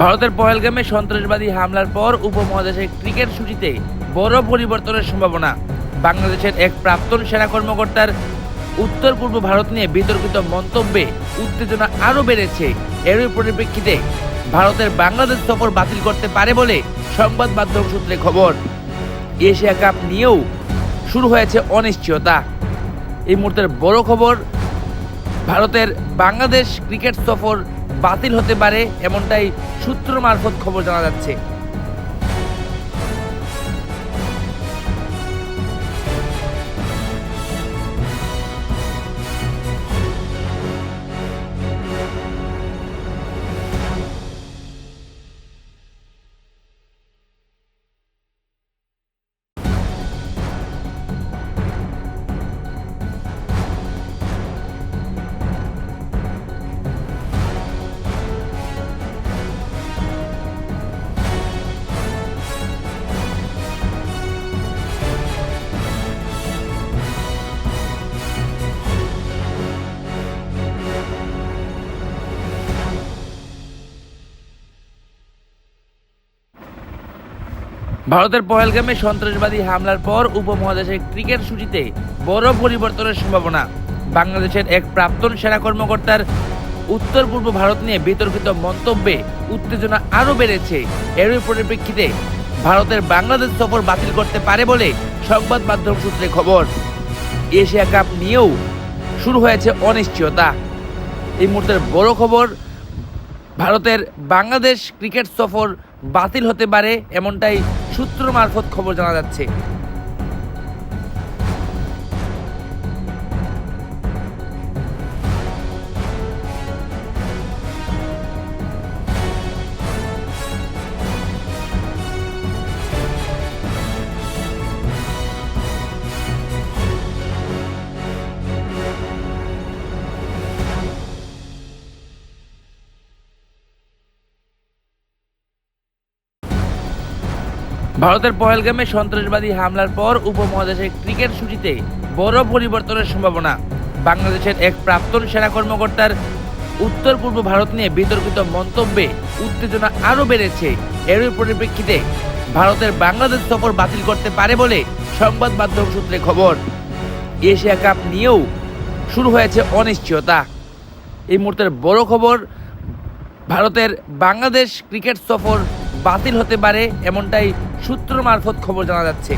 ভারতের পহেলগামে সন্ত্রাসবাদী হামলার পর উপমহাদেশের ক্রিকেট সূচিতে বড় পরিবর্তনের সম্ভাবনা। বাংলাদেশের এক প্রাক্তন সেনা কর্মকর্তার উত্তর পূর্ব ভারত নিয়ে বিতর্কিত মন্তব্যে উত্তেজনা আরও বেড়েছে। এরই পরিপ্রেক্ষিতে ভারতের বাংলাদেশ সফর বাতিল করতে পারে বলে সংবাদ মাধ্যম সূত্রে খবর। এশিয়া কাপ নিয়েও শুরু হয়েছে অনিশ্চয়তা। এই মুহূর্তের বড় খবর, ভারতের বাংলাদেশ ক্রিকেট সফর বাতিল হতে পারে এমনটাই সূত্র মারফত খবর জানা যাচ্ছে। ভারতের পহেলগামে সন্ত্রাসবাদী হামলার পর উপমহাদেশের ক্রিকেট সূচিতে বড় পরিবর্তনের সম্ভাবনা। বাংলাদেশের এক প্রাক্তন সেনা কর্মকর্তার উত্তর পূর্ব ভারত নিয়ে বিতর্কিত মন্তব্যে উত্তেজনা আরও বেড়েছে। এরই পরিপ্রেক্ষিতে ভারতের বাংলাদেশ সফর বাতিল করতে পারে বলে সংবাদ মাধ্যম সূত্রে খবর। এশিয়া কাপ নিয়েও শুরু হয়েছে অনিশ্চয়তা। এই মুহূর্তের বড় খবর, ভারতের বাংলাদেশ ক্রিকেট সফর বাতিল হতে পারে এমনটাই সূত্র মারফত খবর জানা যাচ্ছে। ভারতের পহেলগামে সন্ত্রাসবাদী হামলার পর উপমহাদেশের ক্রিকেট সূচিতে বড় পরিবর্তনের সম্ভাবনা। বাংলাদেশের এক প্রাক্তন সেনা কর্মকর্তার উত্তর পূর্ব ভারত নিয়ে বিতর্কিত মন্তব্যে উত্তেজনা আরও বেড়েছে। এরই পরিপ্রেক্ষিতে ভারতের বাংলাদেশ সফর বাতিল করতে পারে বলে সংবাদ মাধ্যম সূত্রে খবর। এশিয়া কাপ নিয়েও শুরু হয়েছে অনিশ্চয়তা। এই মুহূর্তের বড় খবর, ভারতের বাংলাদেশ ক্রিকেট সফর বাতিল হতে পারে এমনটাই সূত্র মারফত খবর জানা যাচ্ছে।